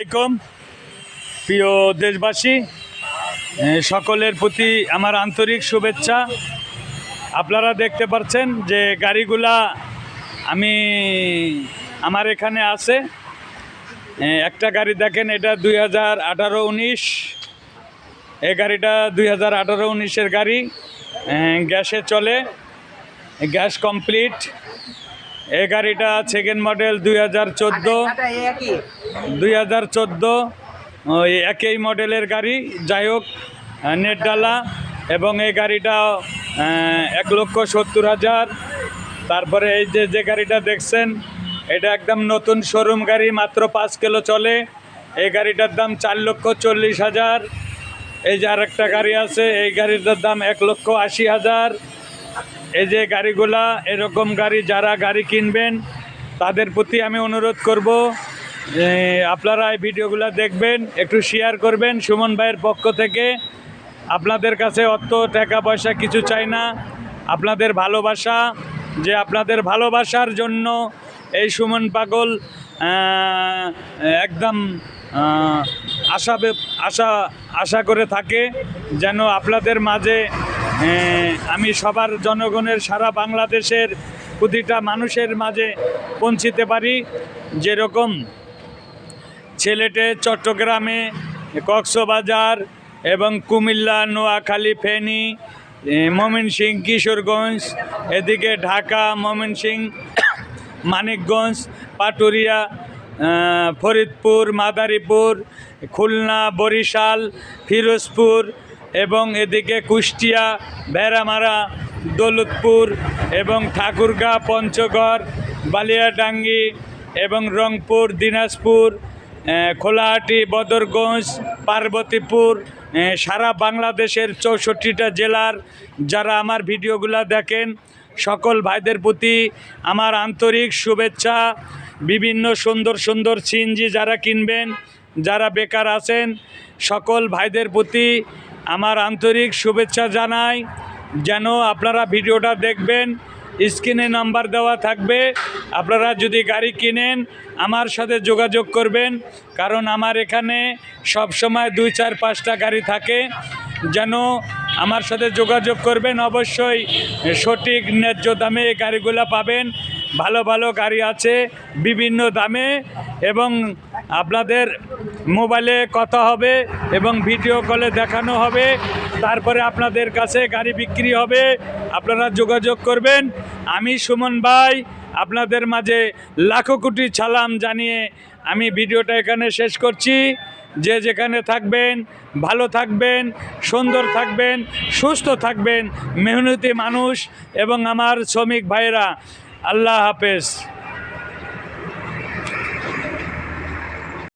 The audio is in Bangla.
আলাইকুম। প্রিয় দেশবাসী সকলের প্রতি আমার আন্তরিক শুভেচ্ছা। আপনারা দেখতে পাচ্ছেন যে গাড়িগুলা আমি, আমার এখানে আছে। একটা গাড়ি দেখেন, এটা দুই হাজার আঠারো উনিশ এই গাড়িটা দুই হাজার আঠারো উনিশের গাড়ি গ্যাসে চলে, গ্যাস কমপ্লিট। এই গাড়িটা সেকেন্ড মডেল দুই হাজার চোদ্দ দুই হাজার চোদ্দ একই মডেলের গাড়ি। যাই হোক আহ, নেট ডালা এবং এই গাড়িটা এক লক্ষ সত্তর হাজার। তারপরে এই যে যে গাড়িটা দেখছেন এটা একদম নতুন শোরুম গাড়ি মাত্র পাঁচ কিলো চলে। এই গাড়িটার দাম চার লক্ষ চল্লিশ হাজার। এই যে আরেকটা গাড়ি আছে এই গাড়িটার দাম এক লক্ষ আশি হাজার। এই যে গাড়িগুলা, এরকম গাড়ি যারা গাড়ি কিনবেন, তাদের প্রতি আমি অনুরোধ করব আপনারা এই ভিডিওগুলো দেখবেন, একটু শেয়ার করবেন সুমন ভাইয়ের পক্ষ থেকে। আপনাদের কাছে অত টাকা পয়সা কিছু চাই না। আপনাদের ভালোবাসা, যে আপনাদের ভালোবাসার জন্য এই সুমন পাগল একদম আশা আশা আশা করে থাকে, যেন আপনাদের মাঝে আমি সবার জনগণের সারা বাংলাদেশের প্রতিটা মানুষের মাঝে পৌঁছিতে পারি। যেরকম ছেলেটে চট্টগ্রামে কক্সবাজার এবং কুমিল্লা, নোয়াখালী, ফেনী ময়মনসিং কিশোরগঞ্জ, এদিকে ঢাকা ময়মনসিং মানিকগঞ্জ, পাটুরিয়া ফরিদপুর, মাদারীপুর, খুলনা, বরিশাল, ফিরোজপুর এবং এদিকে কুষ্টিয়া ভেড়ামারা দৌলতপুর এবং ঠাকুরগাঁ, পঞ্চগড়, বালিয়াডাঙ্গি এবং রংপুর, দিনাজপুর খোলাহাটি, বদরগঞ্জ, পার্বতীপুর সারা বাংলাদেশের চৌষট্টিটা জেলার যারা আমার ভিডিওগুলো দেখেন, সকল ভাইদের প্রতি আমার আন্তরিক শুভেচ্ছা, বিভিন্ন সুন্দর সুন্দর সিনজি যারা কিনবেন, যারা বেকার আছেন, সকল ভাইদের প্রতি আমার আন্তরিক শুভেচ্ছা জানাই, যেন আপনারা ভিডিওটা দেখবেন, স্ক্রিনে নাম্বার দেওয়া থাকবে, আপনারা যদি গাড়ি কিনেন, আমার সাথে যোগাযোগ করবেন, কারণ আমার এখানে সব সময় দুই, চার, পাঁচটা গাড়ি থাকে, যেন আমার সাথে যোগাযোগ করবেন, অবশ্যই সঠিক ন্যায্য দামে এই গাড়িগুলো পাবেন ভালো ভালো গাড়ি আছে, বিভিন্ন দামে এবং আপনাদের মোবাইলে কথা হবে এবং ভিডিও কলে দেখানো হবে। তারপরে আপনাদের কাছে গাড়ি বিক্রি হবে। আপনারা যোগাযোগ করবেন। আমি সুমন ভাই, আপনাদের মাঝে লাখো কোটি ছালাম জানিয়ে আমি ভিডিওটা এখানে শেষ করছি। যে যেখানে থাকবেন, ভালো থাকবেন, সুন্দর থাকবেন, সুস্থ থাকবেন, মেহনতি মানুষ এবং আমার শ্রমিক ভাইয়েরা। আল্লাহ হাফেজ।